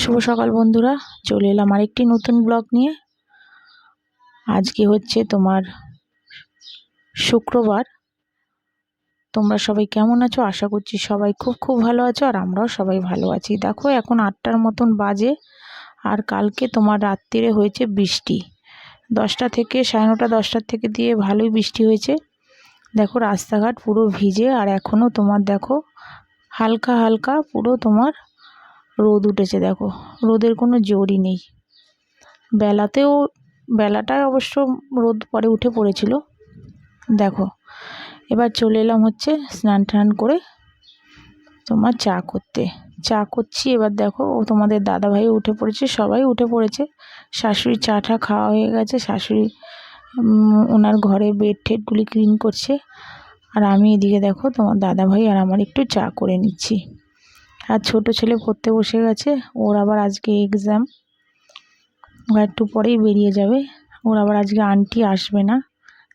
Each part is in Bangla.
শুভ সকাল বন্ধুরা, চলে এলাম আরেকটি নতুন ব্লগ নিয়ে। আজকে হচ্ছে তোমার শুক্রবার। তোমরা সবাই কেমন আছো? আশা করছি সবাই খুব খুব ভালো আছো আর আমরাও সবাই ভালো আছি। দেখো, এখন আটটার মতন বাজে আর কালকে তোমার রাত্রিরে হয়েছে বৃষ্টি। দশটা থেকে, সাড়ে নটা দশটার থেকে দিয়ে ভালোই বৃষ্টি হয়েছে। দেখো, রাস্তাঘাট পুরো ভিজে আর এখনও তোমার দেখো, হালকা হালকা পুরো তোমার রোদ উঠেছে, দেখো। রোদের কোনো জোরই নেই। বেলাতেও, বেলাটায় অবশ্য রোদ পরে উঠে পড়েছিল। দেখো, এবার চলে এলাম হচ্ছে স্নান টান করে তোমার চা করতে। চা করছি, এবার দেখো, ও তোমাদের দাদাভাই উঠে পড়েছে, সবাই উঠে পড়েছে। শাশুড়ি চা টা খাওয়া হয়ে গেছে, শাশুড়ি ওনার ঘরে বেড টেডগুলি ক্লিন করছে। আর আমি এদিকে দেখো, তোমার দাদাভাই আর আমার একটু চা করে নিচ্ছি। আর ছোট ছেলে পড়তে বসে গেছে, ওর আবার আজকে এক্সাম ও একটু পরেই বেরিয়ে যাবে। ওর আবার আজকে আন্টি আসবে না,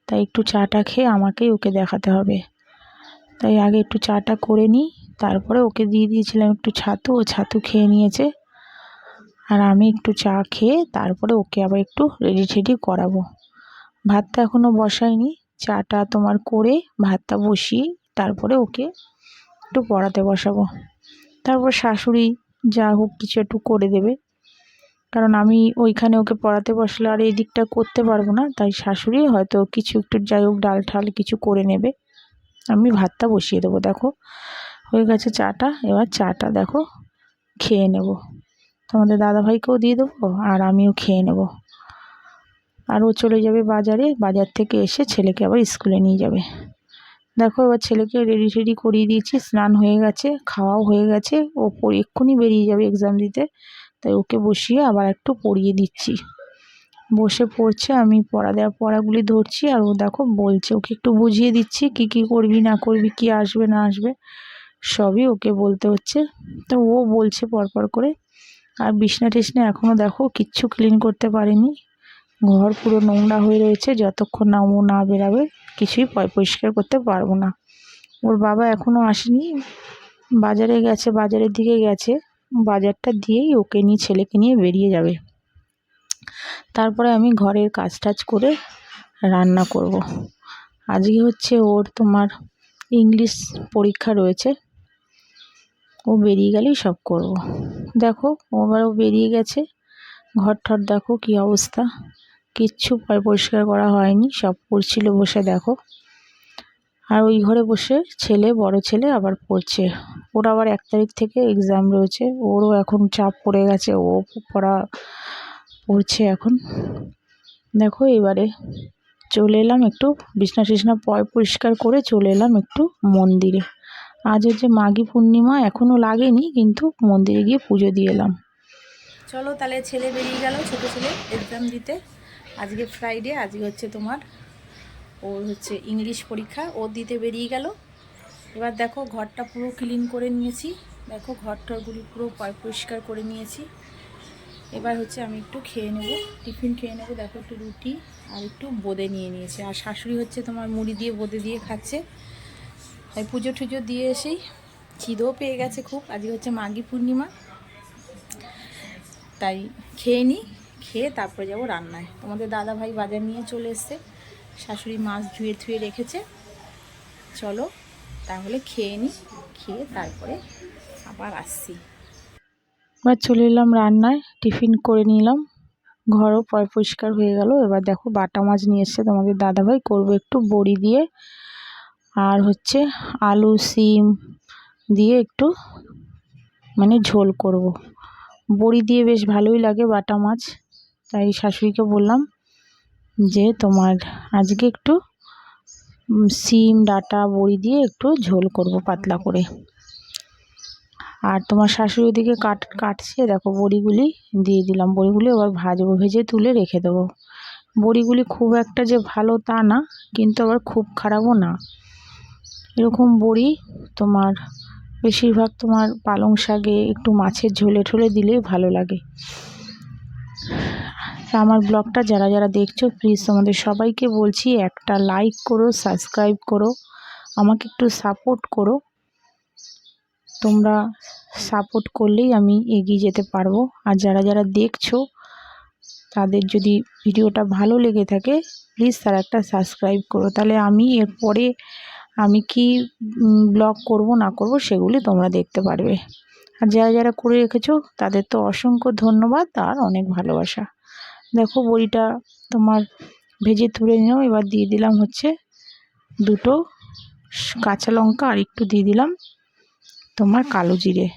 তাই একটু চাটা খেয়ে আমাকেই ওকে দেখাতে হবে। তাই আগে একটু চাটা করে নিই, তারপরে ওকে দিয়ে দিয়েছিলাম একটু ছাতু, ও ছাতু খেয়ে নিয়েছে। আর আমি একটু চা খেয়ে তারপরে ওকে আবার একটু রেডি টেডি করাবো। ভাতটা এখনও বসাইনি, চাটা তোমার করে ভাতটা বসিয়ে তারপরে ওকে একটু পড়াতে বসাবো। তারপর শাশুড়ি যা হোক কিছু একটু করে দেবে। কারণ আমি ওইখানে ওকে পড়াতে বসলে আর এই দিকটা করতে পারব না, তাই শাশুড়ি হয়তো কিছু একটু যাই হোক ডাল ঠাল কিছু করে নেবে। আমি ভাতটা বসিয়ে দেবো, দেখো। হয়ে গেছে চাটা, এবার চাটা দেখো, খেয়ে নেব। তোমাদের দাদাভাইকেও দিয়ে দেবো আর আমিও খেয়ে নেব। আর ও চলে যাবে বাজারে, বাজার থেকে এসে ছেলেকে আবার স্কুলে নিয়ে যাবে। দেখো, এবার ছেলেকে রেডি টেডি করিয়ে দিয়েছি, স্নান হয়ে গেছে, খাওয়াও হয়ে গেছে, ও এক্ষুনি বেরিয়ে যাবে এক্সাম দিতে, তাই ওকে বসিয়ে আবার একটু পড়িয়ে দিচ্ছি। বসে পড়ছে, আমি পড়া দেওয়া পড়াগুলি ধরছি, আর ও দেখো বলছে, ওকে একটু বুঝিয়ে দিচ্ছি, কি কি করবি, না করবি, কি আসবে, না আসবে, সবই ওকে বলতে হচ্ছে। তো ও বলছে পরপর করে, আর বিছনা টিছনা এখনও দেখো, কিচ্ছু ক্লিন করতে পারিনি। ঘর পুরো নোংরা হয়ে রয়েছে, যতক্ষণ না ও না বেরাবে, কিছুই পরিষ্কার করতে পারব না। ওর বাবা এখনও আসেনি, বাজারে গেছে, বাজারের দিকে গেছে, বাজারটা দিয়েই ওকে নিয়ে, ছেলেকে নিয়ে বেরিয়ে যাবে। তারপরে আমি ঘরের কাজ টাজ করে রান্না করব। আজকে হচ্ছে ওর তোমার ইংলিশ পরীক্ষা রয়েছে। ও বেরিয়ে গেলেই সব করব। দেখো ওবারও বেরিয়ে গেছে। ঘর ঠর দেখো কী অবস্থা। কিচ্ছু পরিষ্কার করা হয়নি, সব পড়ছিল বসে দেখো। আর ওই ঘরে বসে ছেলে, বড় ছেলে আবার পড়ছে। ওর আবার এক তারিখ থেকে এক্সাম রয়েছে, ওরও এখন চাপ পড়ে গেছে, ও পড়া, পড়ছে এখন। দেখো এবারে চলে এলাম একটু বিছনা টিছনা পয় পরিষ্কার করে চলে এলাম একটু মন্দিরে। আজ হচ্ছে মাঘী পূর্ণিমা এখনও লাগেনি, কিন্তু মন্দিরে গিয়ে পুজো দিয়ে এলাম। চলো তাহলে ছেলে বেরিয়ে গেল, ছোটো ছেলে এক্সাম দিতে। আজকে ফ্রাইডে আজকে হচ্ছে তোমার ওর হচ্ছে ইংলিশ পরীক্ষা, ও দিতে বেরিয়ে গেল। এবার দেখো ঘরটা পুরো ক্লিন করে নিয়েছি। দেখো ঘরটরগুলি পুরো পরিষ্কার করে নিয়েছি। এবার হচ্ছে আমি একটু খেয়ে নেব, টিফিন খেয়ে নেব। দেখো একটু রুটি আর একটু বোঁদে নিয়ে নিয়েছে। আর শাশুড়ি হচ্ছে তোমার মুড়ি দিয়ে বোঁদে দিয়ে খাচ্ছে। তাই পুজো টুজো দিয়ে এসেই খিদেও পেয়ে গেছে খুব। আজকে হচ্ছে মাঘী পূর্ণিমা। তাই খেয়ে নিই খেয়ে তারপরে যাব রান্নায়। তোমাদের দাদা ভাই বাজার নিয়ে চলে এসছে। শাশুড়ি মাছ ধুয়ে ধুয়ে রেখেছে। চলো তাহলে খেয়ে নিই খেয়ে তারপরে আবার আসছি। এবার চলে এলাম রান্নায়, টিফিন করে নিলাম। ঘরও পয় পরিষ্কার হয়ে গেল। এবার দেখো বাটা মাছ নিয়ে এসছে তোমাদের দাদাভাই। করব একটু বড়ি দিয়ে। আর হচ্ছে আলু, সিম দিয়ে একটু মানে ঝোল করব। বড়ি দিয়ে বেশ ভালোই লাগে বাটা মাছ। তাই শাশুড়িকে বললাম যে তোমার আজকে একটু সিম, ডাটা, বড়ি দিয়ে একটু ঝোল করব পাতলা করে। আর তোমার শাশুড়ি ওদিকে কাট, কাটছে, দেখো বড়িগুলি দিয়ে দিলাম। বড়িগুলি এবার ভাজবো, ভেজে তুলে রেখে দেবো। বড়িগুলি খুব একটা যে ভালো তা না, কিন্তু আবার খুব খারাপও না। এরকম বড়ি তোমার, বেশিরভাগ তোমার পালং শাকে একটু মাছের ঝোলে ঠোলে দিলেই ভালো লাগে। আমার ব্লগটা যারা যারা দেখছ প্লিজ তোমাদের সবাইকে বলছি একটা লাইক করো সাবস্ক্রাইব করো, আমাকে একটু সাপোর্ট করো। তোমরা সাপোর্ট করলেই আমি এগিয়ে যেতে পারব। আর যারা যারা দেখছ, তাদের যদি ভিডিওটা ভালো লেগে থাকে প্লিজ তারা একটা সাবস্ক্রাইব করো। তাহলে আমি এরপরে আমি কি ব্লগ করব, না করব, সেগুলি তোমরা দেখতে পারবে। আর যারা যারা করে রেখেছো, তাদের তো অসংখ্য ধন্যবাদ আর অনেক ভালোবাসা। দেখো বড়িটা তোমার ভেজে তুলে নিও এবার দিয়ে দিলাম হচ্ছে দুটো কাঁচা লঙ্কা আর একটু দিয়ে দিলাম তোমার কালো জিরে।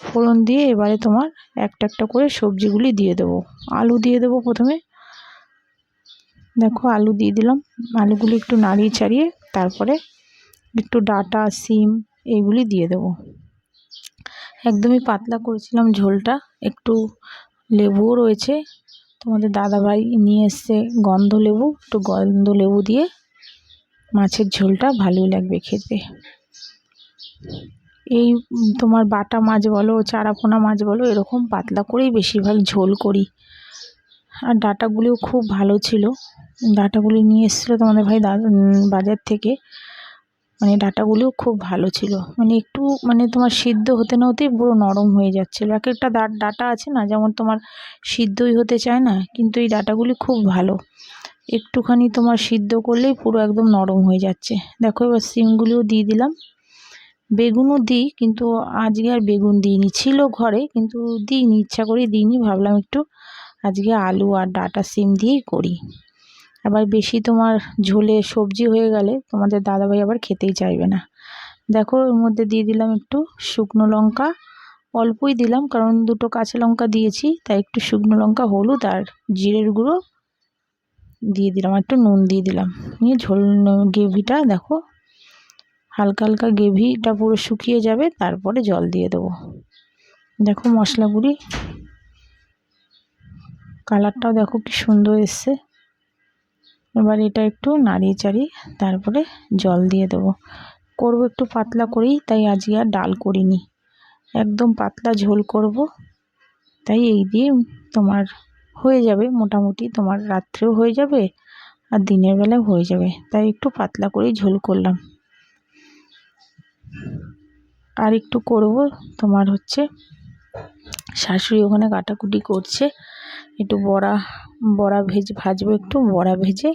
ফোড়ন দিয়ে এবারে তোমার একটা একটা করে সবজিগুলি দিয়ে দেবো। আলু দিয়ে দেবো প্রথমে। দেখো আলু দিয়ে দিলাম। আলুগুলি একটু নাড়িয়ে ছাড়িয়ে তারপরে একটু ডাটা, সিম এইগুলি দিয়ে দেবো। একদমই পাতলা করেছিলাম ঝোলটা। একটু লেবুও রয়েছে। তোমাদের দাদাভাই নিয়ে এসছে গন্ধ লেবু, একটু গন্ধ লেবু দিয়ে মাছের ঝোলটা ভালোই লাগবে খেতে। এই তোমার বাটা মাছ বলো, চারাপোনা মাছ বলো, এরকম পাতলা করেই বেশিরভাগ ঝোল করি। আর ডাটাগুলিও খুব ভালো ছিল। ডাটাগুলি নিয়ে এসেছিল তোমাদের ভাই বাজার থেকে। মানে ডাটাগুলিও খুব ভালো ছিল। মানে একটু মানে তোমার সিদ্ধ হতে না হতেই পুরো নরম হয়ে যাচ্ছিল। এক একটা ডাটা আছে না, যেমন তোমার সিদ্ধই হতে চায় না, কিন্তু এই ডাটাগুলি খুব ভালো। একটুখানি তোমার সিদ্ধ করলেই পুরো একদম নরম হয়ে যাচ্ছে। দেখো, এবার সিমগুলিও দিয়ে দিলাম। বেগুনও দিই, কিন্তু আজকে আর বেগুন দিইনি। ছিল ঘরে, কিন্তু দিইনি, ইচ্ছা করে দিইনি। ভাবলাম একটু আজকে আলু আর ডাটা সিম দিয়েই করি। আবার বেশি তোমার ঝোলে সবজি হয়ে গেলে তোমাদের দাদাভাই আবার খেতেই চাইবে না। দেখো, ওর মধ্যে দিয়ে দিলাম একটু শুকনো লঙ্কা। অল্পই দিলাম, কারণ দুটো কাঁচা লঙ্কা দিয়েছি, তাই একটু শুকনো লঙ্কা, হলুদ আর জিরের গুঁড়ো দিয়ে দিলাম, একটু নুন দিয়ে দিলাম। নিয়ে ঝোল, গ্রেভিটা দেখো, হালকা হালকা গ্রেভিটা পুরো শুকিয়ে যাবে, তারপরে জল দিয়ে দেবো। দেখো মশলাগুলি কালারটাও দেখো কি সুন্দর এসছে। এবার এটা একটু নাড়িয়ে চাড়িয়ে তারপরে জল দিয়ে দেবো। করব একটু পাতলা করেই, তাই আজকে আর ডাল করিনি। একদম পাতলা ঝোল করব, তাই এই দিয়ে তোমার হয়ে যাবে, মোটামুটি তোমার রাত্রেও হয়ে যাবে আর দিনের বেলায় হয়ে যাবে। তাই একটু পাতলা করেই ঝোল করলাম। আর একটু করব তোমার হচ্ছে, শাশুড়ি ওখানে কাটাকুটি করছে একটু বড়া বড়া ভেজ, ভাজবো একটু, বড়া ভেজে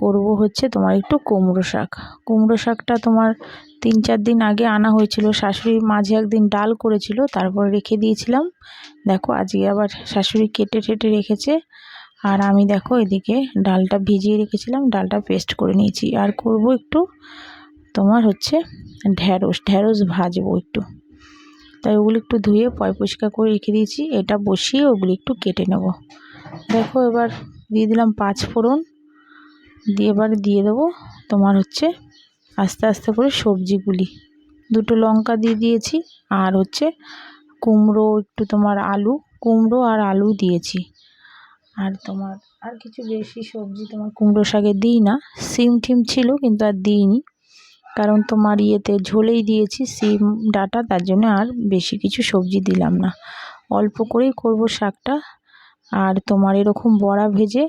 করব হচ্ছে তোমার একটু কুমড়ো শাক। কুমড়ো শাকটা তোমার তিন চার দিন আগে আনা হয়েছিল, শাশুড়ি মাঝে একদিন ডাল করেছিল, তারপর রেখে দিয়েছিলাম। দেখো আজকে আবার শাশুড়ি কেটে টেটে রেখেছে, আর আমি দেখো এদিকে ডালটা ভিজিয়ে রেখেছিলাম, ডালটা পেস্ট করে নিয়েছি। আর করব একটু তোমার হচ্ছে ঢ্যাঁড়স ঢ্যাঁড়স ভাজবো একটু। তাই ওগুলো একটু ধুয়ে পয় পরিষ্কার করে রেখে দিয়েছি। এটা বসিয়ে ওগুলো একটু কেটে নেব। দেখো এবার দিয়ে দিলাম পাঁচ ফোড়ন। দিয়ে এবার দিয়ে দেবো তোমার হচ্ছে আস্তে আস্তে করে সবজিগুলি। দুটো লঙ্কা দিয়ে দিয়েছি আর হচ্ছে কুমড়ো, একটু তোমার আলু, কুমড়ো আর আলু দিয়েছি। আর তোমার আর কিছু বেশি সবজি তোমার কুমড়ো শাকে দিই না। সিম টিম ছিল কিন্তু আর দিইনি। কারণ তোমার ইয়েতে ঝোলেই দিয়েছি, সিম, ডাটা, তার জন্য আর বেশি কিছু সবজি দিলাম না। অল্প করেই করব শাকটা। আর তোমার এরকম বড়া ভেজে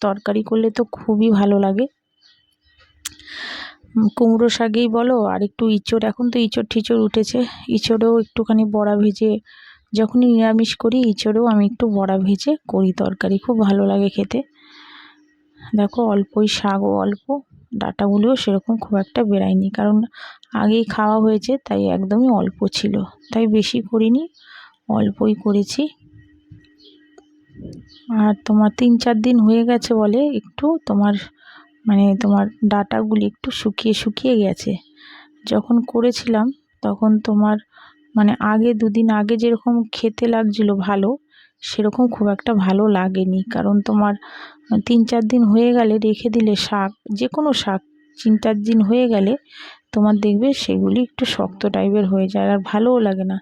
তরকারি করলে তো খুবই ভালো লাগে। কুমড়ো শাকেই বলো, আর একটু ইঁচড়, এখন তো ইঁচড় ঠিচড় উঠেছে। ইঁচড়েও একটুখানি বড়া ভেজে যখনই নিরামিষ করি, ইঁচড়েও আমি একটু বড়া ভেজে করি তরকারি, খুব ভালো লাগে খেতে। দেখো অল্পই শাকও অল্প। ডাটাগুলিও সেরকম খুব একটা বেরায়নি। কারণ আগেই খাওয়া হয়েছে, তাই একদমই অল্প ছিল। তাই বেশি করিনি, অল্পই করেছি। আর তোমার তিন চার দিন হয়ে গেছে বলে একটু তোমার মানে তোমার ডাটাগুলি একটু শুকিয়ে শুকিয়ে গেছে। যখন করেছিলাম, তখন তোমার মানে আগে দুদিন আগে যেরকম খেতে লাগছিল ভালো সেরকম খুব একটা ভালো লাগেনি। কারণ তোমার তিন চার দিন হয়ে গেলে রেখে দিলে শাক যে কোনো শাক তিন চার দিন হয়ে গেলে তোমার দেখবে সেগুলি একটু শক্ত টাইপের হয়ে যায় আর ভালোও লাগে না।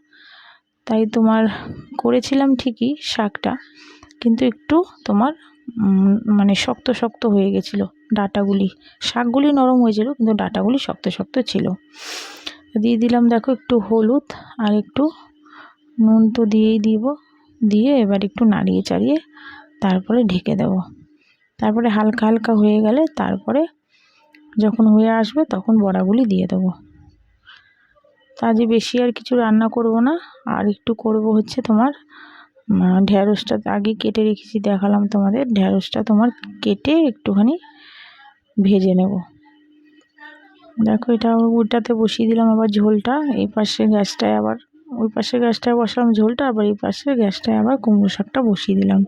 তাই তোমার করেছিলাম ঠিকই শাকটা, কিন্তু একটু তোমার মানে শক্ত শক্ত হয়ে গেছিল ডাটাগুলি। শাকগুলি নরম হয়েছিল, কিন্তু ডাটাগুলি শক্ত শক্ত ছিল। দিয়ে দিলাম দেখো একটু হলুদ আর একটু নুন তো দিয়েই দিব। দিয়ে এবার একটু নাড়িয়ে চাড়িয়ে তারপরে ঢেকে দেব। তারপরে হালকা হালকা হয়ে গেলে তারপরে যখন হয়ে আসবে তখন বড়াগুলি দিয়ে দেবো। তা আজ বেশি আর কিছু রান্না করব না আর একটু করব হচ্ছে তোমার উম, ঢ্যাঁড়সটা আগে কেটে রেখেছি দেখালাম তোমাদের ঢ্যাঁড়সটা তোমার কেটে একটুখানি ভেজে নেব। দেখো এটা ওটাতে বসিয়ে দিলাম আবার ঝোলটা এই পাশে গ্যাসটায় আবার ওই পাশে গ্যাসটায় বসালাম ঝোলটা, আবার এই পাশে গ্যাসটায় আবার কুমড়ো শাকটা বসিয়ে দিলাম।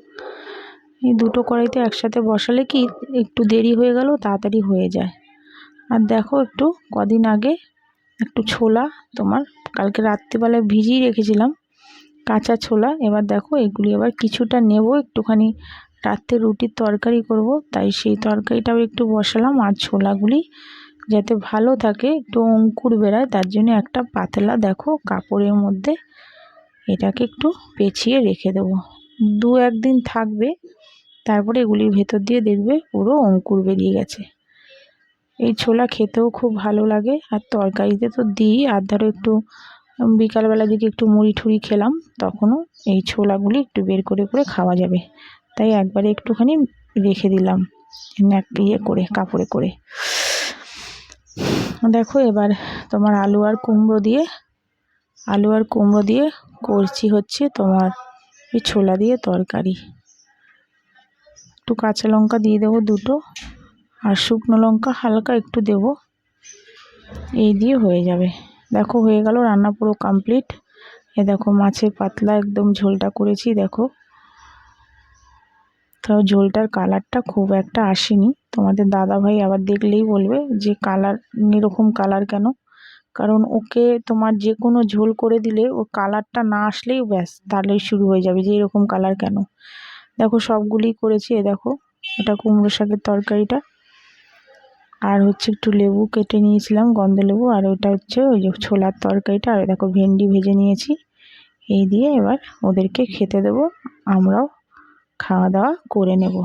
এই দুটো কড়াইতে একসাথে বসালে কি একটু দেরি হয়ে গেল, তাড়াতাড়ি হয়ে যায়। আর দেখো একটু কদিন আগে একটু ছোলা তোমার কালকে রাত্রিবেলায় ভিজিয়ে রেখেছিলাম, কাঁচা ছোলা। এবার দেখো এগুলি এবার কিছুটা নেব, একটুখানি রাত্রে রুটির তরকারি করব। তাই সেই তরকারিটাও একটু বসালাম আর ছোলাগুলি যাতে ভালো থাকে, একটু অঙ্কুর বেরায়, তার জন্য একটা পাতলা দেখো কাপড়ের মধ্যে এটাকে একটু পেঁচিয়ে রেখে দেবো। দু একদিন থাকবে, তারপরে এগুলির ভেতর দিয়ে দেখবে পুরো অঙ্কুর বেরিয়ে গেছে। এই ছোলা খেতেও খুব ভালো লাগে, আর তরকারিতে তো দিই, আর ধরো একটু বিকালবেলা দিকে একটু মুড়ি ঠুড়ি খেলাম, তখনও এই ছোলাগুলি একটু বের করে করে খাওয়া যাবে। তাই একবারে একটুখানি রেখে দিলাম ইয়ে করে, কাপড়ে করে। দেখো এবার তোমার আলু আর কুমড়ো দিয়ে, আলু আর কুমড়ো দিয়ে করছি হচ্ছে তোমার এই ছোলা দিয়ে তরকারি। একটু কাঁচা লঙ্কা দিয়ে দেবো দুটো, আর শুকনো লঙ্কা হালকা একটু দেব। এই দিয়ে হয়ে যাবে। দেখো হয়ে গেল রান্না পুরো কমপ্লিট এ দেখো মাছের পাতলা একদম ঝোলটা করেছি, দেখো। তাও ঝোলটার কালারটা খুব একটা আসেনি। তোমাদের দাদা ভাই আবার দেখলেই বলবে যে কালার, এরকম কালার কেন? কারণ ওকে তোমার যে কোনো ঝোল করে দিলে ও কালারটা না আসলেই ব্যাস, তাহলেই শুরু হয়ে যাবে যে এরকম কালার কেন? দেখো সবগুলি করেছি, এ দেখো, এটা কুমড়ো শাকের তরকারিটা। আর হচ্ছে একটু লেবু কেটে নিয়েছিলাম, গন্ধ লেবু, আর ওটা হচ্ছে ওই যে ছোলার তরকারিটা, আর দেখো ভেন্ডি ভেজে নিয়েছি। এই দিয়ে এবার ওদেরকে খেতে দেবো, আমরাও খাওয়া দাওয়া করে নেব।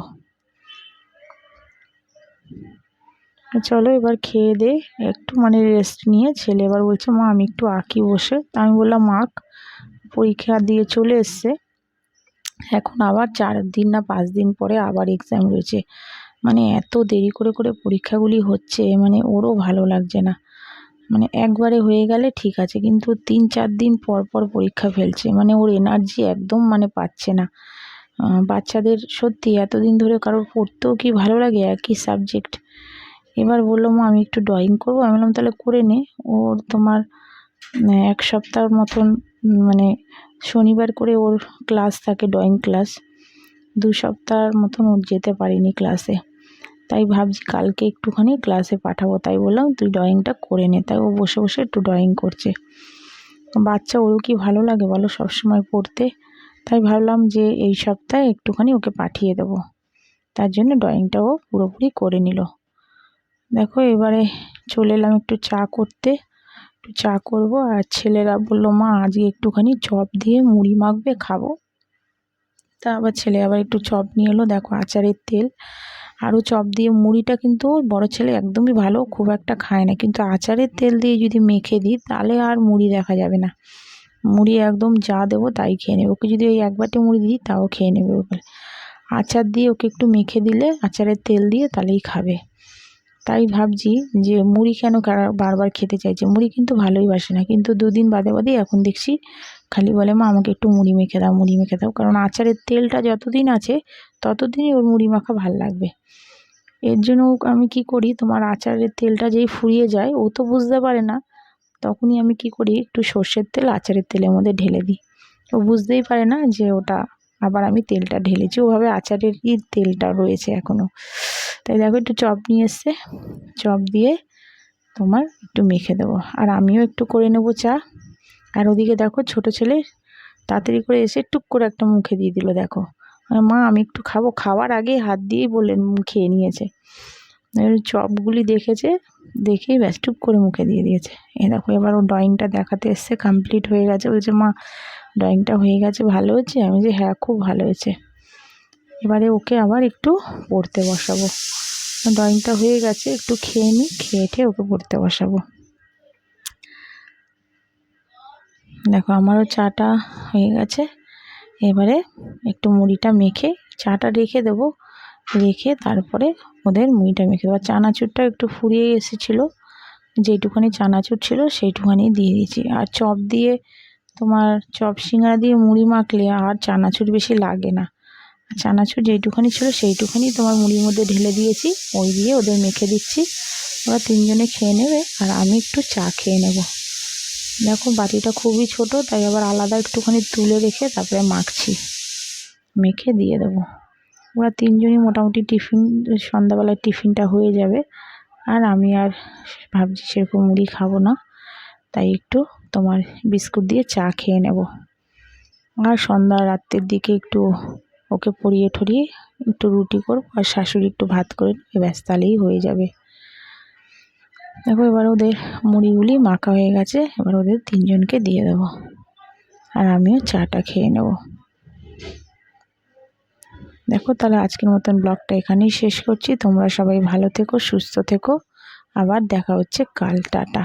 চলো এবার খেয়ে দে, একটু মানে রেস্ট নিয়ে। ছেলে এবার বলছে, মা, আমি একটু আঁকি বসে। তা আমি বললাম, আঁক। পরীক্ষা দিয়ে চলে এসছে। এখন আবার চার দিন না পাঁচ দিন পরে আবার এক্সাম রয়েছে। মানে এত দেরি করে করে পরীক্ষাগুলি হচ্ছে মানে ওরও ভালো লাগছে না। মানে একবারে হয়ে গেলে ঠিক আছে, কিন্তু তিন, চার দিন পর পর পরীক্ষা ফেলছে। মানে ওর এনার্জি একদম মানে পাচ্ছে না। বাচ্চাদের সত্যি এতদিন ধরে কারোর পড়তেও কি ভালো লাগে একই সাবজেক্ট এবার বলল, মা, আমি একটু ড্রয়িং করব। আমি বললাম, তাহলে করে নে। ওর তোমার এক সপ্তাহ মতন মানে শনিবার করে ওর ক্লাস থাকে ড্রয়িং ক্লাস দু সপ্তাহর মতন ও যেতে পারিনি ক্লাসে তাই ভাবছি কালকে একটুখানি ক্লাসে পাঠাবো। তাই বললাম, তুই ড্রয়িংটা করে নে। তাই ও বসে বসে একটু ড্রয়িং করছে। বাচ্চা ওরও কি ভালো লাগে বলো সবসময় পড়তে? তাই ভাবলাম যে এই সপ্তাহে একটুখানি ওকে পাঠিয়ে দেবো। তার জন্য ড্রয়িংটাও পুরোপুরি করে নিল। দেখো এবারে চলে এলাম একটু চা করতে। একটু চা করব আর ছেলেরা বলল, মা, আজকে একটুখানি চপ দিয়ে মুড়ি মাখবে, খাব। তা আবার ছেলে আবার একটু চপ নিয়ে এলো। দেখো আচারের তেল। আরও চপ দিয়ে মুড়িটা কিন্তু বড় ছেলে একদমই ভালো, খুব একটা খায় না। কিন্তু আচারের তেল দিয়ে যদি মেখে দিই, তাহলে আর মুড়ি দেখা যাবে না। মুড়ি একদম যা দেবো তাই খেয়ে নেবে। ওকে যদি ওই এক বাটি মুড়ি দিই, তাও খেয়ে নেবে ওকে আচার দিয়ে ওকে একটু মেখে দিলে, আচারের তেল দিয়ে তাহলেই খাবে। তাই ভাবছি যে মুড়ি কেন বারবার খেতে চাইছে মুড়ি কিন্তু ভালোই বাসে না। কিন্তু দুদিন বাদে বাদে এখন দেখছি খালি বলে, মা, আমাকে একটু মুড়ি মেখে দাও, মুড়ি মেখে দাও। কারণ আচারের তেলটা যতদিন আছে, ততদিনই ওর মুড়ি মাখা ভালো লাগবে। এর জন্য আমি কি করি? তোমার আচারের তেলটা যেই ফুরিয়ে যায়, ও তো বুঝতে পারে না তখনই আমি কি করি, একটু সর্ষের তেল, আচারের তেলের মধ্যে ঢেলে দিই। ও বুঝতেই পারে না যে ওটা আবার আমি তেলটা ঢেলেছি, ওভাবে আচারের আচারেরই তেলটা রয়েছে এখনও তাই দেখো একটু চপ নিয়ে এসছে, চপ দিয়ে তোমার একটু মেখে দেবো। আর আমিও একটু করে নেব চা। আর ওদিকে দেখো ছোট ছেলে তাড়াতাড়ি করে এসে টুক করে একটা মুখে দিয়ে দিল, দেখো। মা আমি একটু খাব, খাওয়ার আগে হাত দিয়েই বললেন খেয়ে নিয়েছে। চপগুলি দেখেছে, দেখেই ব্যাস টুক করে মুখে দিয়ে দিয়েছে। এ দেখো, এবার ও ড্রয়িংটা দেখাতে এসছে কমপ্লিট হয়ে গেছে। বলছে, মা ড্রয়িংটা হয়ে গেছে, ভালো হয়েছে? আমি যে হ্যাঁ খুব ভালো হয়েছে। এবারে ওকে আবার একটু পড়তে বসাবো। ড্রয়িংটা হয়ে গেছে, একটু খেয়ে নিই, খেয়ে ঠেয়ে ওকে পড়তে বসাবো। দেখো, আমারও চাটা হয়ে গেছে। এবারে একটু মুড়িটা মেখে, চাটা রেখে দেবো। রেখে তারপরে ওদের মুড়িটা মেখে দেবো। চানাচুরটা একটু ফুরিয়ে এসেছিল যেইটুখানি চানাচুর ছিল সেইটুখানি দিয়ে দিয়েছি। আর চপ দিয়ে তোমার চপ সিঙ্গারা দিয়ে মুড়ি মাখলে আর চানাচুর বেশি লাগে না। চানাচুর যেইটুখানি ছিল সেইটুখানি তোমার মুড়ির মধ্যে ঢেলে দিয়েছি, ওই দিয়ে ওদের মেখে দিচ্ছি। ওরা তিনজনে খেয়ে নেবে আর আমি একটু চা খেয়ে নেব। দেখো বাটিটা খুবই ছোট, তাই আবার আলাদা একটুখানি তুলে রেখে তারপরে মাখছি। মেখে দিয়ে দেবো। ওরা তিনজনই মোটামুটি টিফিন সন্ধ্যাবেলার টিফিনটা হয়ে যাবে। আর আমি আর ভাবছি সেরকম মুড়ি খাব না। তাই একটু তোমার বিস্কুট দিয়ে চা খেয়ে নেব। আর সন্ধ্যা রাত্রের দিকে একটু ওকে পরিয়ে ঠরিয়ে একটু রুটি করব আর শাশুড়ি একটু ভাত করে নেবে, ব্যাস তাহলেই হয়ে যাবে। দেখো, এবার ওদের মুড়িগুলি মাখা হয়ে গেছে, এবার ওদের তিনজনকে দিয়ে দেবো। আর আমিও চাটা খেয়ে নেব। দেখো তাহলে আজকের মতন ব্লগটা এখানেই শেষ করছি। তোমরা সবাই ভালো থেকো, সুস্থ থেকো। আবার দেখা হচ্ছে কাল, টাটা।